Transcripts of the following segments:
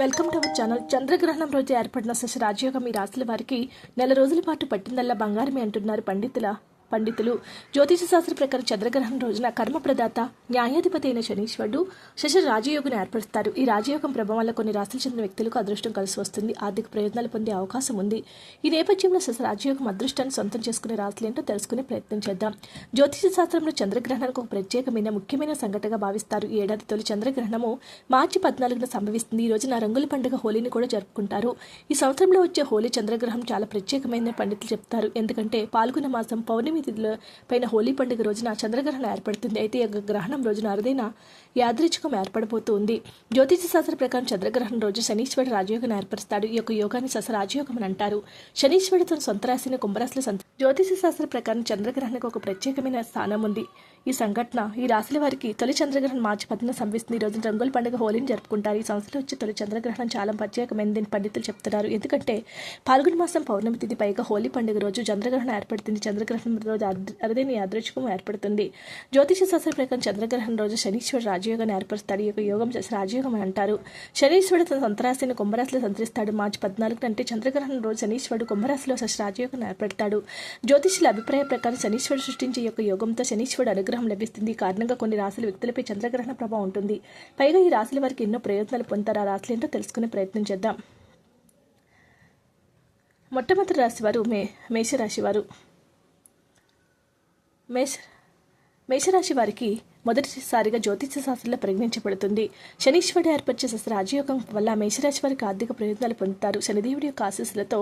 Welcome to our channel. చంద్రగ్రహణం రోజు ఏర్పడిన శశ రాజయోగం ఈ రాశుల వారికి నెల రోజుల పాటు పట్టిందల్లా బంగారమే అంటున్నారు పండితుల. పండితులు. జ్యోతిష శాస్త్ర ప్రకారం చంద్రగ్రహణం రోజున కర్మప్రదాత న్యాయాధిపతి అయిన శనీశ్వరుడు శశ రాజయోగం ఏర్పరుస్తారు. ఈ రాజయోగం ప్రభావం వల్ల కొన్ని రాష్ట్రాలు చెందిన వ్యక్తులకు అదృష్టం కలిసి వస్తుంది. ఆర్థిక ప్రయోజనాలు పొందే అవకాశం ఉంది. ఈ నేపథ్యంలో శశ రాజయోగం అదృష్టాన్ని సొంతం చేసుకునే రాశులు ఏంటో తెలుసుకునే ప్రయత్నం చేద్దాం. జ్యోతిష శాస్త్రంలో చంద్రగ్రహణానికి ఒక ప్రత్యేకమైన ముఖ్యమైన సంఘటనగా భావిస్తారు. ఈ ఏడాది తొలి చంద్రగ్రహణము మార్చి పద్నాలుగున సంభవిస్తుంది. ఈ రోజున రంగుల పండుగ హోలీని కూడా జరుపుకుంటారు. ఈ సంవత్సరంలో వచ్చే హోలీ చంద్రగ్రహణం చాలా ప్రత్యేకమైన పండితులు చెప్తారు. ఎందుకంటే పాల్గొన మాసం పౌర్ణమి తిథిలో పైన హోలీ పండుగ రోజున చంద్రగ్రహణం ఏర్పడుతుంది. అయితే ఈ గ్రహణం రోజున అరుదైన యాదృచ్ఛికం ఏర్పడబోతుంది. జ్యోతిష శాస్త్ర ప్రకారం చంద్రగ్రహణం రోజు శనీశ్వరుడు రాజయోగం ఏర్పరుస్తాడు. ఈ యొక్క యోగాన్ని సస రాజయోగం అని అంటారు. శనీశ్వరుడు తన సొంత రాశిని కుంభరాశిలో సంత జ్యోతిష శాస్త్ర ప్రకారం చంద్రగ్రహణకు ఒక ప్రత్యేకమైన స్థానం ఉంది. ఈ సంఘటన ఈ రాశుల వారికి తొలి చంద్రగ్రహణం మార్చి పదిన సంభవిస్తుంది ఈ రోజున రంగుల పండుగ హోలీని జరుపుకుంటారు. ఈ సంవత్సరం వచ్చే తొలి చంద్రగ్రహణం చాలా ప్రత్యేకమైనదని పండితులు చెప్తున్నారు. ఎందుకంటే పాల్గొన మాసం పౌర్ణమి తిథి పైగా హోలీ పండుగ రోజు చంద్రగ్రహణం ఏర్పడుతుంది. చంద్రగ్రహణం రోజు అరుదైన యాదృచ్ఛికం ఏర్పడుతుంది. జ్యోతిష శాస్త్ర ప్రకారం చంద్రగ్రహణం రోజు శనీశ్వరుడు రాజయోగాన్ని ఏర్పరుస్తాడు. ఈ యొక్క యోగం చేసి రాజయోగం అని అంటారు. శనీశ్వరుడు తన సంతరాశిని కుంభరాశిలో సంతరిస్తాడు. మార్చి పద్నాలుగు అంటే చంద్రగ్రహణం రోజు శనీశ్వరుడు కుంభరాశిలో శశ రాజయోగం ఏర్పడతాడు జ్యోతిషుల అభిప్రాయ ప్రకారం శనీశ్వరుడు సృష్టించే యొక్క యోగంతో శనీశ్వరుడు అనుగ్రహం లభిస్తుంది. కారణంగా కొన్ని రాశుల వ్యక్తులపై చంద్రగ్రహణ ప్రభావం ఉంటుంది. పైగా ఈ రాశుల వారికి ఎన్నో ప్రయోజనాలు పొందుతారు. ఆ రాశులు ఏంటో తెలుసుకునే ప్రయత్నం చేద్దాం. మొట్టమొదటి రాశి వారు మే మేషరాశి వారు. మేష మేషరాశి వారికి మొదటిసారిగా జ్యోతిష్య శాస్త్రంలో పరిగణించబడుతుంది. శనీశ్వరుడు ఏర్పరిచే శస్త్ర రాజయోగం వల్ల మేషరాశి వారికి ఆర్థిక ప్రయోజనాలు పొందుతారు. శనిదేవుడి యొక్క ఆశీస్సులతో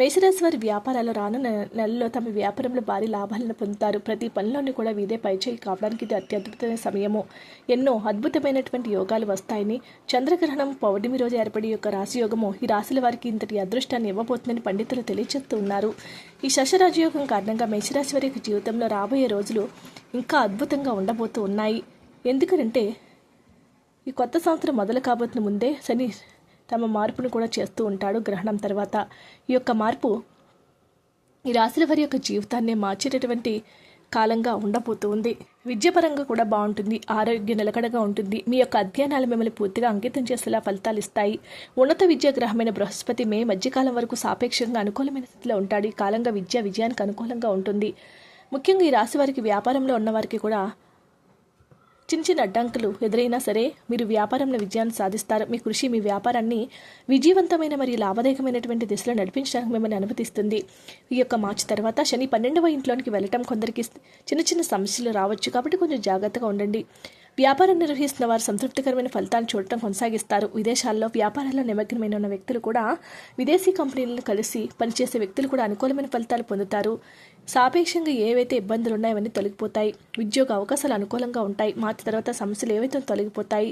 మేషరాశి వారి వ్యాపారాలు రానున్న నెలలో తమ వ్యాపారంలో భారీ లాభాలను పొందుతారు. ప్రతి పనిలోని కూడా వీదే పైచేయి కావడానికి ఇది అత్యద్భుతమైన సమయము. ఎన్నో అద్భుతమైనటువంటి యోగాలు వస్తాయని చంద్రగ్రహణం పౌర్ణమి రోజు ఏర్పడే యొక్క రాశి యోగము ఈ రాశుల వారికి ఇంతటి అదృష్టాన్ని ఇవ్వబోతుందని పండితులు తెలియజేస్తున్నారు ఈ శశరాజయోగం కారణంగా మేషరాశి వారి జీవితంలో రాబోయే రోజులు ఇంకా అద్భుతంగా ఉండబోతూ ఉన్నాయి. ఎందుకంటే ఈ కొత్త సంవత్సరం మొదలు కాబోతున్న ముందే శని తమ మార్పును కూడా చేస్తూ ఉంటాడు గ్రహణం తర్వాత. ఈ యొక్క మార్పు ఈ రాశుల వారి యొక్క జీవితాన్ని మార్చేటటువంటి కాలంగా ఉండబోతుంది విద్యపరంగా కూడా బాగుంటుంది. ఆరోగ్య నిలకడగా ఉంటుంది. మీ యొక్క అధ్యయనాలు మిమ్మల్ని పూర్తిగా అంకితం చేసేలా ఫలితాలు ఇస్తాయి. ఉన్నత విద్యా గ్రహమైన బృహస్పతి మే మధ్యకాలం వరకు సాపేక్షంగా అనుకూలమైన స్థితిలో ఉంటాడు. ఈ కాలంగా విద్య విజయానికి అనుకూలంగా ఉంటుంది. ముఖ్యంగా ఈ రాశి వారికి వ్యాపారంలో ఉన్నవారికి కూడా చిన్న చిన్న అడ్డంకులు ఎదురైనా సరే మీరు వ్యాపారంలో విజయాన్ని సాధిస్తారు. మీ కృషి మీ వ్యాపారాన్ని విజయవంతమైన మరియు లాభదాయకమైనటువంటి దిశలో నడిపించడానికి మిమ్మల్ని అనుమతిస్తుంది. ఈ యొక్క మార్చి తర్వాత శని పన్నెండవ ఇంట్లోనికి వెళ్ళటం కొందరికి చిన్న చిన్న సమస్యలు రావచ్చు. కాబట్టి కొంచెం జాగ్రత్తగా ఉండండి. వ్యాపారం నిర్వహిస్తున్న వారు సంతృప్తికరమైన ఫలితాలు చూడటం కొనసాగిస్తారు. విదేశాల్లో వ్యాపారాల్లో నిమగ్నమైన ఉన్న వ్యక్తులు కూడా విదేశీ కంపెనీలను కలిసి పనిచేసే వ్యక్తులు కూడా అనుకూలమైన ఫలితాలు పొందుతారు. సాపేక్షంగా ఏవైతే ఇబ్బందులు ఉన్నాయో అవన్నీ తొలగిపోతాయి. ఉద్యోగ అవకాశాలు అనుకూలంగా ఉంటాయి. మార్చి తర్వాత సమస్యలు ఏవైతే తొలగిపోతాయి.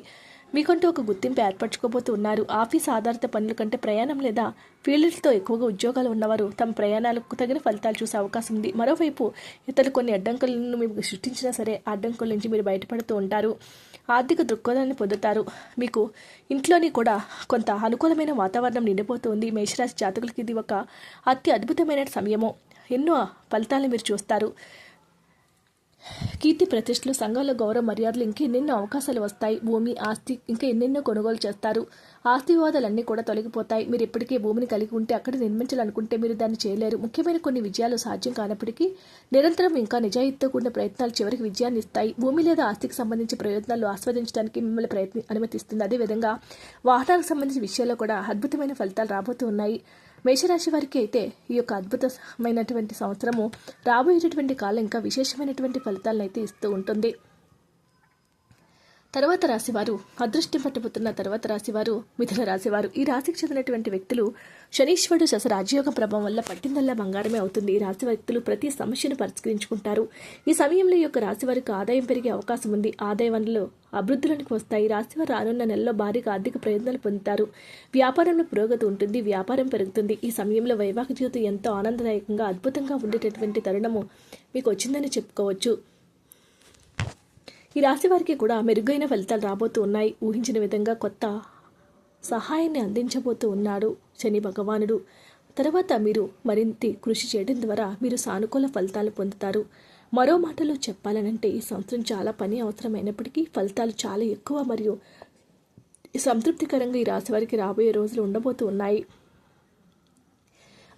మీకంటూ ఒక గుర్తింపు ఏర్పరచుకోబోతూ ఉన్నారు. ఆఫీస్ ఆధారిత పనుల కంటే ప్రయాణం లేదా ఫీల్డ్స్తో ఎక్కువగా ఉద్యోగాలు ఉన్నవారు తమ ప్రయాణాలకు తగిన ఫలితాలు చూసే అవకాశం ఉంది. మరోవైపు ఇతరులు కొన్ని అడ్డంకులను మీకు సృష్టించినా సరే అడ్డంకుల నుంచి మీరు బయటపడుతూ ఉంటారు. ఆర్థిక దృక్కోణాన్ని పొందుతారు. మీకు ఇంట్లోని కూడా కొంత అనుకూలమైన వాతావరణం నిండిపోతుంది మేషరాశి జాతకులకి ఇది ఒక అతి అద్భుతమైన సమయము. ఎన్నో ఫలితాలను మీరు చూస్తారు. కీర్తి ప్రతిష్టలు సంఘాల గౌరవ మర్యాదలు ఇంకా ఎన్నెన్నో అవకాశాలు వస్తాయి. భూమి ఆస్తి ఇంకా ఎన్నెన్నో కొనుగోలు చేస్తారు. ఆస్తి వివాదాలన్నీ కూడా తొలగిపోతాయి. మీరు ఇప్పటికే భూమిని కలిగి ఉంటే అక్కడ నిర్మించాలనుకుంటే మీరు దాన్ని చేయలేరు. ముఖ్యమైన కొన్ని విజయాలు సాధ్యం కానప్పటికీ నిరంతరం ఇంకా నిజాయితీతో కూడిన ప్రయత్నాలు చివరికి విజయాన్ని ఇస్తాయి. భూమి లేదా ఆస్తికి సంబంధించి ప్రయత్నాలు ఆస్వాదించడానికి మిమ్మల్ని ప్రయత్ని అనుమతిస్తుంది. అదేవిధంగా వాహనాలకు సంబంధించిన విషయాల్లో కూడా అద్భుతమైన ఫలితాలు రాబోతున్నాయి. మేషరాశి వారికి అయితే ఈ యొక్క అద్భుతమైనటువంటి సంవత్సరము రాబోయేటటువంటి కాలం ఇంకా విశేషమైనటువంటి ఫలితాలను అయితే ఇస్తూ ఉంటుంది. తర్వాత రాశివారు అదృష్టం పట్టబోతున్న తర్వాత రాశివారు మిథున రాశివారు. ఈ రాశికి చెందినటువంటి వ్యక్తులు శనీశ్వరుడు శశ రాజయోగ ప్రభావం వల్ల పట్టిందల్లా బంగారమే అవుతుంది. ఈ రాశి వ్యక్తులు ప్రతి సమస్యను పరిష్కరించుకుంటారు. ఈ సమయంలో ఈ యొక్క రాశి వారికి ఆదాయం పెరిగే అవకాశం ఉంది. ఆదాయ వనరులు అభివృద్ధిలోనికి వస్తాయి. రాశివారు రానున్న నెలలో భారీగా ఆర్థిక ప్రయోజనాలు పొందుతారు. వ్యాపారంలో పురోగతి ఉంటుంది. వ్యాపారం పెరుగుతుంది. ఈ సమయంలో వైవాహిక జీవితం ఎంతో ఆనందదాయకంగా అద్భుతంగా ఉండేటటువంటి తరుణము మీకు వచ్చిందని చెప్పుకోవచ్చు. ఈ రాశి వారికి కూడా మెరుగైన ఫలితాలు రాబోతూ ఉన్నాయి. ఊహించిన విధంగా కొత్త సహాయాన్ని అందించబోతూ ఉన్నాడు శని భగవానుడు. తర్వాత మీరు మరింత కృషి చేయడం ద్వారా మీరు సానుకూల ఫలితాలు పొందుతారు. మరో మాటలో చెప్పాలనంటే ఈ సంవత్సరం చాలా పని అవసరమైనప్పటికీ ఫలితాలు చాలా ఎక్కువ మరియు సంతృప్తికరంగా ఈ రాశి వారికి రాబోయే రోజులు ఉండబోతూ ఉన్నాయి.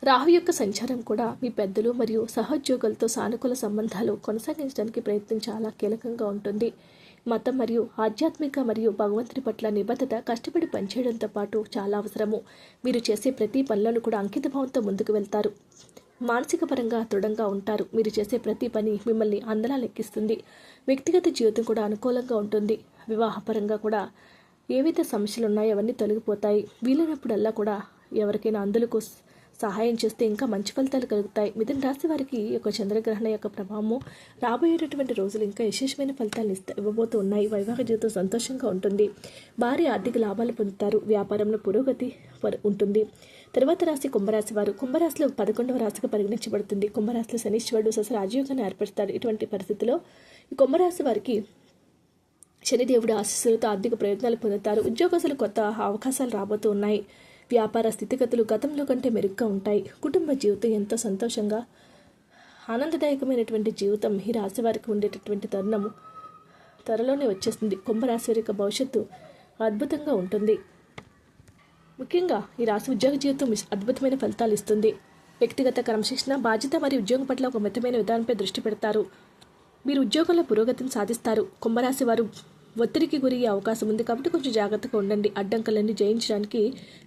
రాహు యొక్క సంచారం కూడా మీ పెద్దలు మరియు సహోద్యోగులతో సానుకూల సంబంధాలు కొనసాగించడానికి ప్రయత్నం చాలా కీలకంగా ఉంటుంది. మతం మరియు ఆధ్యాత్మిక మరియు భగవంతుని పట్ల నిబద్ధత కష్టపడి పనిచేయడంతో పాటు చాలా అవసరము. మీరు చేసే ప్రతి పనిలోనూ కూడా అంకితభావంతో ముందుకు వెళ్తారు. మానసిక పరంగా దృఢంగా ఉంటారు. మీరు చేసే ప్రతి పని మిమ్మల్ని అందలా లెక్కిస్తుంది. వ్యక్తిగత జీవితం కూడా అనుకూలంగా ఉంటుంది. వివాహపరంగా కూడా ఏవైతే సమస్యలు ఉన్నాయో అవన్నీ తొలగిపోతాయి. వీలైనప్పుడల్లా కూడా ఎవరికైనా అందులకు సహాయం చేస్తే ఇంకా మంచి ఫలితాలు కలుగుతాయి. మిథున రాశి వారికి ఈ యొక్క చంద్రగ్రహణ యొక్క ప్రభావము రాబోయేటటువంటి రోజులు ఇంకా విశేషమైన ఫలితాలు ఇస్తా ఇవ్వబోతూ ఉన్నాయి. వైవాహిక జీవితం సంతోషంగా ఉంటుంది. భారీ ఆర్థిక లాభాలు పొందుతారు. వ్యాపారంలో పురోగతి ఉంటుంది. తర్వాత రాశి కుంభరాశి వారు. కుంభరాశిలో పదకొండవ రాశిగా పరిగణించబడుతుంది. కుంభరాశిలో శనీశ్వరుడు సస రాజయోగాన్ని ఏర్పరుస్తారు ఇటువంటి పరిస్థితిలో ఈ కుంభరాశి వారికి శనిదేవుడు ఆశీస్సులతో ఆర్థిక ప్రయత్నాలు పొందుతారు. ఉద్యోగస్తులు కొత్త అవకాశాలు రాబోతూ ఉన్నాయి. వ్యాపార స్థితిగతులు గతంలో కంటే మెరుగ్గా ఉంటాయి. కుటుంబ జీవితం ఎంతో సంతోషంగా ఆనందదాయకమైనటువంటి జీవితం ఈ రాశి వారికి ఉండేటటువంటి తరుణము త్వరలోనే వచ్చేస్తుంది. కుంభరాశి వారి యొక్క భవిష్యత్తు అద్భుతంగా ఉంటుంది. ముఖ్యంగా ఈ రాశి ఉద్యోగ జీవితం అద్భుతమైన ఫలితాలు ఇస్తుంది. వ్యక్తిగత క్రమశిక్షణ బాధ్యత మరియు ఉద్యోగం పట్ల ఒక మితమైన విధానంపై దృష్టి పెడతారు. మీరు ఉద్యోగంలో పురోగతిని సాధిస్తారు. కుంభరాశి వారు ఒత్తిడికి గురయ్యే అవకాశం ఉంది కాబట్టి కొంచెం జాగ్రత్తగా ఉండండి. అడ్డంకులన్నీ జయించడానికి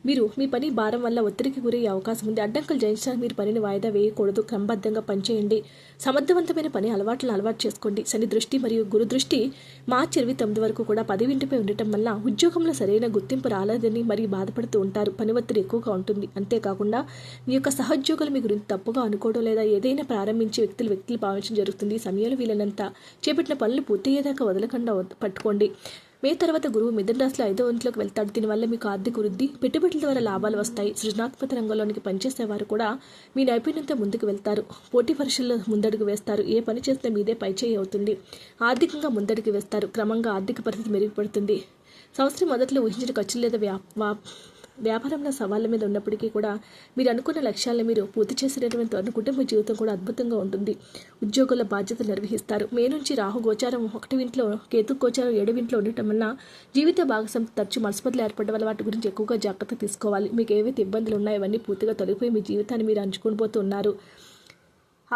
మీరు మీ పని భారం వల్ల ఒత్తిడికి గురయ్యే అవకాశం ఉంది. అడ్డంకులు జయించడానికి మీరు పనిని వాయిదా వేయకూడదు. క్రమబద్ధంగా పనిచేయండి. సమర్థవంతమైన పని అలవాట్లను అలవాటు చేసుకోండి. శని దృష్టి మరియు గురు దృష్టి మార్చి ఇరవై తొమ్మిది వరకు కూడా పదివింటిపై ఉండటం వల్ల ఉద్యోగంలో సరైన గుర్తింపు రాలేదని మరియు బాధపడుతూ ఉంటారు. పని ఒత్తిడి ఎక్కువగా ఉంటుంది. అంతేకాకుండా మీ యొక్క సహోద్యోగులు మీ గురించి తప్పుగా అనుకోవడం లేదా ఏదైనా ప్రారంభించే వ్యక్తులు వ్యక్తులు భావించడం జరుగుతుంది. సమయంలో వీలైనంత చేపట్టిన పనులు పూర్తయ్యేదాకా వదలకుండా పట్టుకోండి. చేసుకోండి మే తర్వాత గురువు మిథున రాశిలో ఐదో ఇంట్లోకి వెళ్తాడు. దీనివల్ల మీకు ఆర్థిక వృద్ధి పెట్టుబడుల ద్వారా లాభాలు వస్తాయి. సృజనాత్మక రంగంలోనికి పనిచేసేవారు కూడా మీ నైపుణ్యంతో ముందుకు వెళ్తారు. పోటీ పరీక్షల్లో ముందడుగు వేస్తారు. ఏ పని చేసినా మీదే పైచేయి అవుతుంది. ఆర్థికంగా ముందడుగు వేస్తారు. క్రమంగా ఆర్థిక పరిస్థితి మెరుగుపడుతుంది. సంవత్సరం మొదట్లో ఊహించిన ఖర్చులు లేదా వ్యా వా- వ్యాపారంలో సవాళ్ళ మీద ఉన్నప్పటికీ కూడా మీరు అనుకున్న లక్ష్యాలను మీరు పూర్తి చేసినటువంటి వారి కుటుంబ జీవితం కూడా అద్భుతంగా ఉంటుంది. ఉద్యోగుల బాధ్యతలు నిర్వహిస్తారు. మే నుంచి రాహు గోచారం ఒకటి ఇంట్లో కేతు గోచారం ఏడు ఇంట్లో ఉండటం వల్ల జీవిత భాగస్వామి తరచు మనస్పతులు ఏర్పడడం వల్ల వాటి గురించి ఎక్కువగా జాగ్రత్త తీసుకోవాలి. మీకు ఏవైతే ఇబ్బందులు ఉన్నాయో అవన్నీ పూర్తిగా తొలగిపోయి మీ జీవితాన్ని మీరు అంచుకొని పోతున్నారు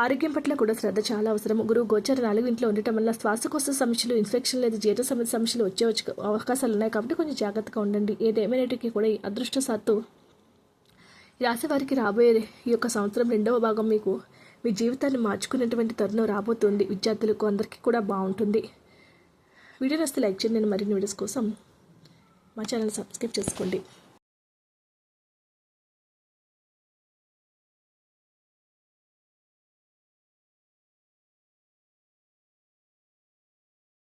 ఆరోగ్యం పట్ల కూడా శ్రద్ధ చాలా అవసరం. గురువు గోచర నాలుగు ఇంట్లో ఉండటం వల్ల శ్వాసకోశ సమస్యలు ఇన్ఫెక్షన్ లేదా జీర్ణ సంబంధ సమస్యలు వచ్చే వచ్చే అవకాశాలు ఉన్నాయి కాబట్టి కొంచెం జాగ్రత్తగా ఉండండి. ఏదేమైనటికీ కూడా ఈ అదృష్టశాత్తు సత్తు రాశి వారికి రాబోయే ఈ యొక్క సంవత్సరం రెండవ భాగం మీకు మీ జీవితాన్ని మార్చుకునేటువంటి తరుణం రాబోతుంది. విద్యార్థులకు అందరికీ కూడా బాగుంటుంది. వీడియో నస్తే లైక్ చేయండి. నేను మరిన్ని వీడియోస్ కోసం మా ఛానల్ సబ్స్క్రైబ్ చేసుకోండి.